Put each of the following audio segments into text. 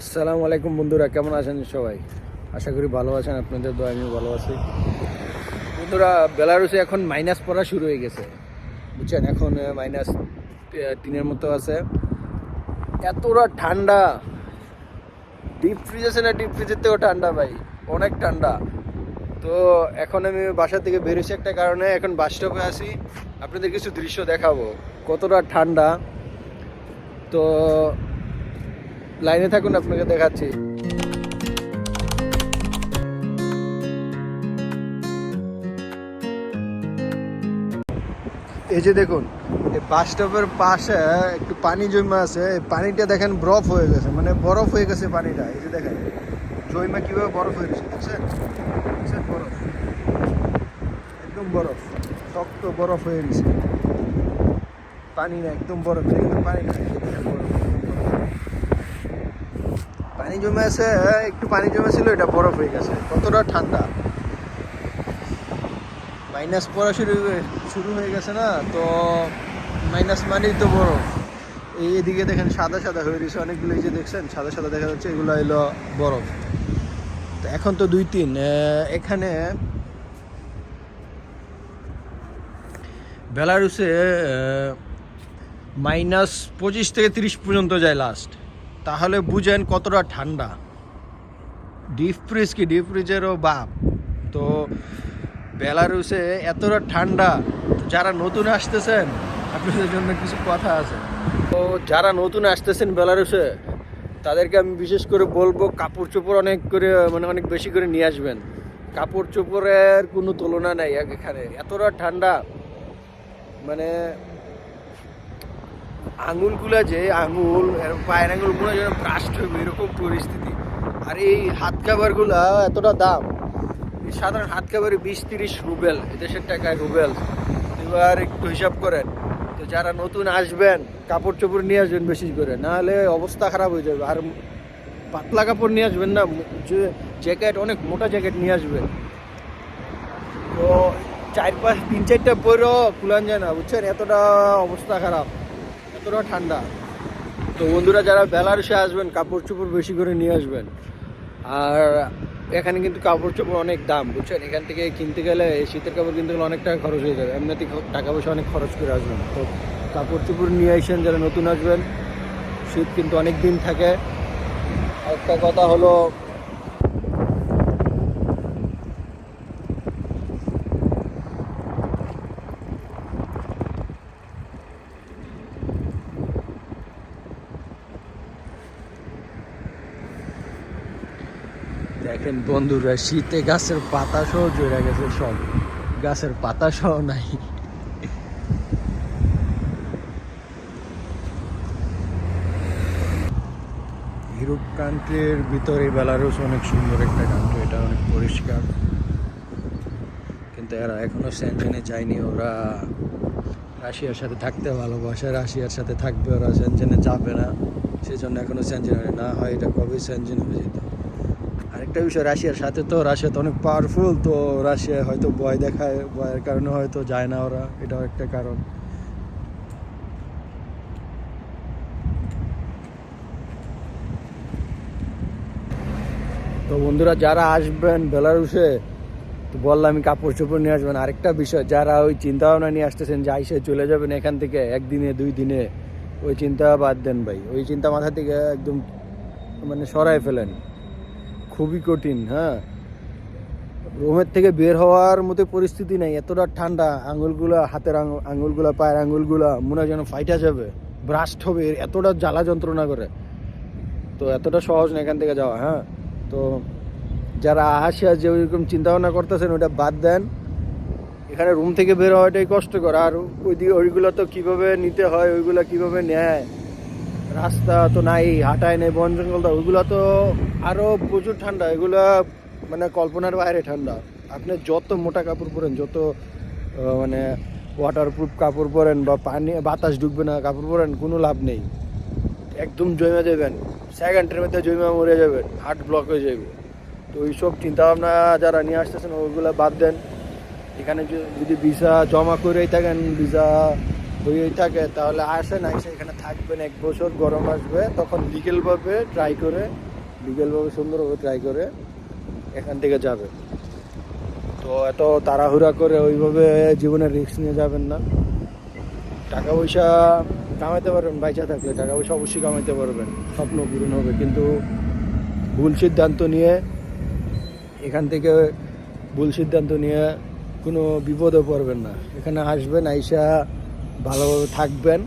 আসসালামু আলাইকুম বন্ধুরা, কেমন আছেন সবাই? আশা করি ভালো আছেন, আপনাদের দোয়া আমিও ভালো আছি। বন্ধুরা, বেলারুসে এখন মাইনাস পড়া শুরু হয়ে গেছে। বুঝছেন, এখন মাইনাস তিনের মতো আছে। এতটা ঠান্ডা। ডিপ ফ্রিজ আছে না ডিপ ফ্রিজের থেকেও ঠান্ডা ভাই, অনেক ঠান্ডা। তো এখন আমি বাসা থেকে বেরোছি একটা কারণে, এখন বাস স্টপে আছি। আপনাদের কিছু দৃশ্য দেখাবো। কতটা ঠান্ডা। তো লাইনে থাকুন, আপনাকে দেখাচ্ছি। এই যে দেখুন, এই বাস স্টপের পাশে একটু পানি জমা আছে। এই পানিটা দেখেন বরফ হয়ে গেছে মানে বরফ হয়ে গেছে পানিটা। এই যে দেখেন জৈমা কীভাবে বরফ হয়ে গেছে দেখছেন দেখছেন বরফ? একদম বরফ, শক্ত বরফ হয়ে গেছে। পানি না একদম বরফ পানি না এই যে দেখেন বরফ পানি জমে আছে একটু পানি জমে ছিল এটা বরফ হয়ে গেছে। কতটা ঠান্ডা? মাইনাস পড়া শুরু শুরু হয়ে গেছে না, তো মাইনাস মানেই তো বরফ। এই এদিকে দেখেন সাদা সাদা হয়ে গেছে অনেকগুলো এই যে দেখছেন, সাদা সাদা দেখা যাচ্ছে, এগুলো এলো বরফ। তো এখন তো দুই তিন এখানে বেলারুসে মাইনাস পঁচিশ থেকে তিরিশ পর্যন্ত যায় লাস্ট তাহলে বুঝেন কতটা ঠান্ডা। ডিপ ফ্রিজ কি? ডিপ ফ্রিজেরও বাপ। তো বেলারুসে এতটা ঠান্ডা, যারা নতুন আসতেছেন, আপনাদের জন্য কিছু কথা আছে। তো যারা নতুন আসতেছেন বেলারুসে, তাদেরকে আমি বিশেষ করে বলব, কাপড় চোপড় অনেক করে মানে অনেক বেশি করে নিয়ে আসবেন। কাপড় চোপড়ের কোনো তুলনা নাই এখানে। এতটা ঠান্ডা মানে আঙুলগুলো যে আঙুল পায়ের আঙুলগুলো যেন ব্রাস্ট হবে এরকম পরিস্থিতি। আর এই হাত কাভারগুলো এতটা দাম সাধারণ হাত কাভারে বিশ তিরিশ রুবেল এদেশের টাকায় রুবেল। এবার একটু হিসাব করেন, তো যারা নতুন আসবেন কাপড় চোপড় নিয়ে আসবেন বেশি করে নাহলে অবস্থা খারাপ হয়ে যাবে। আর পাতলা কাপড় নিয়ে আসবেন না জ্যাকেট, অনেক মোটা জ্যাকেট নিয়ে আসবেন। তো চার পাঁচ, তিন চারটা পরেও কুলান যায় না, বুঝছেন? এতটা অবস্থা খারাপ। এতটা ঠান্ডা। তো বন্ধুরা, যারা বেলারসে আসবেন কাপড় চোপড় বেশি করে নিয়ে আসবেন। আর এখানে কিন্তু কাপড় চোপড় অনেক দাম, বুঝছেন? এখান থেকে কিনতে গেলে শীতের কাপড় কিনতে গেলে অনেক টাকা খরচ হয়ে যাবে। এমনিতে টাকা পয়সা অনেক খরচ করে আসবেন। তো কাপড় চোপড় নিয়ে আসেন, যারা নতুন আসবেন, শীত কিন্তু অনেক দিন থাকে। একটা কথা হলো দেখেন বন্ধুরা শীতে গাছের পাতা সহ জড়ে গেছে সব। গাছের পাতা সহ নাই। ইউরোপ কান্ট্রির ভিতরে বেলারুস অনেক সুন্দর একটা কান্ট্রি এটা অনেক পরিষ্কার। কিন্তু এরা এখনও সেনজেনে যায়নি ওরা রাশিয়ার সাথে থাকতে ভালোবাসে রাশিয়ার সাথে থাকবে ওরা সেনজেনে যাবে না। সেজন্য এখনও সেনজেন না হয় এটা কবে সেনজেন হয়ে যেত। আরেকটা বিষয়, রাশিয়ার সাথে তো রাশিয়া তো অনেক পাওয়ারফুল তো রাশিয়া হয়তো ভয় দেখায়, ভয়ের কারণে হয়তো যায় না ওরা, এটাও একটা কারণ। তো বন্ধুরা, যারা আসবেন বেলারুসে তো বললাম আমি কাপড় চোপড় নিয়ে আসবেন। আরেকটা বিষয়, যারা ওই চিন্তা ভাবনা নিয়ে আসতেছেন যে আইসে চলে যাবেন এখান থেকে, একদিনে, দুই দিনে, ওই চিন্তা বাদ দেন ভাই। ওই চিন্তা মাথা থেকে একদম মানে সরাই ফেলেন। খুবই কঠিন হ্যাঁ। রোমের থেকে বের হওয়ার মতো পরিস্থিতি নেই, এতটা ঠান্ডা, আঙুলগুলা, হাতের আঙুল আঙুলগুলা, পায়ের আঙুলগুলা, মনে হয় যেন ফাইটা যাবে, ব্রাস্ট হবে এতটা জ্বালা যন্ত্রণা করে। তো এতটা সহজ না এখান থেকে যাওয়া হ্যাঁ। তো যারা আসে, যে ওইরকম চিন্তা ভাবনা করতেছেন ওটা বাদ দেন। এখানে রুম থেকে বের হওয়াটাই কষ্টকর, আর ওইদিকে ওইগুলো তো কীভাবে নিতে হয়, ওইগুলো কীভাবে নেয়? রাস্তা তো নাই হাঁটায় নেই, বন জঙ্গল তো, ওইগুলো তো আরও প্রচুর ঠান্ডা, এগুলো মানে কল্পনার বাইরে ঠান্ডা। আপনি যত মোটা কাপড় পরেন, যত মানে ওয়াটারপ্রুফ কাপড় পরেন বা পানি, বাতাস ঢুকবে না কাপড় পরেন, কোনো লাভ নেই। একদম জমে যাবেন সেকেন্ডের মধ্যে জমে মরে যাবেন হার্ট ব্লক হয়ে যাবে। তো ওইসব চিন্তাভাবনা যারা নিয়ে আসতেছেন, ওইগুলো বাদ দেন। এখানে যদি ভিসা জমা করেই থাকেন ভিসা হয়েই থাকে তাহলে আসেন এসে এখানে থাকবেন এক বছর, গরম আসবে, তখন বিকেলভাবে ট্রাই করে লিগেলভাবে সুন্দরভাবে ট্রাই করে এখান থেকে যাবে তো এত তাড়াহুড়া করে ওইভাবে জীবনের রিস্ক নিয়ে যাবেন না। টাকা পয়সা কামাইতে পারবেন, বাইচা থাকলে টাকা পয়সা অবশ্যই কামাইতে পারবেন, স্বপ্ন পূরণ হবে। কিন্তু ভুল সিদ্ধান্ত নিয়ে, এখান থেকে ভুল সিদ্ধান্ত নিয়ে কোনো বিপদে পড়বেন না। এখানে আসবেন, আইসা ভালোভাবে থাকবেন,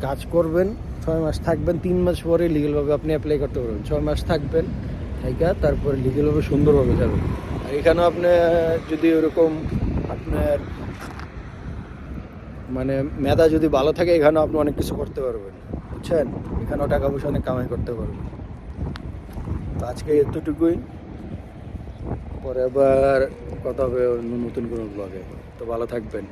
কাজ করবেন, ছয় মাস থাকবেন, তিন মাস পরে লিগেলভাবে আপনি অ্যাপ্লাই করতে পারবেন। ছয় মাস থাকবেন, থাইকা তারপরে লিগেলভাবে সুন্দরভাবে যাবেন। আর এখানেও আপনি, যদি ওরকম আপনার মানে মেধা যদি ভালো থাকে, এখানেও আপনি অনেক কিছু করতে পারবেন। বুঝছেন? এখানেও টাকা পয়সা অনেক কামাই করতে পারবেন। তো আজকে এতটুকুই। পরে আবার কথা হবে নতুন কোনো ব্লগে তো ভালো থাকবেন।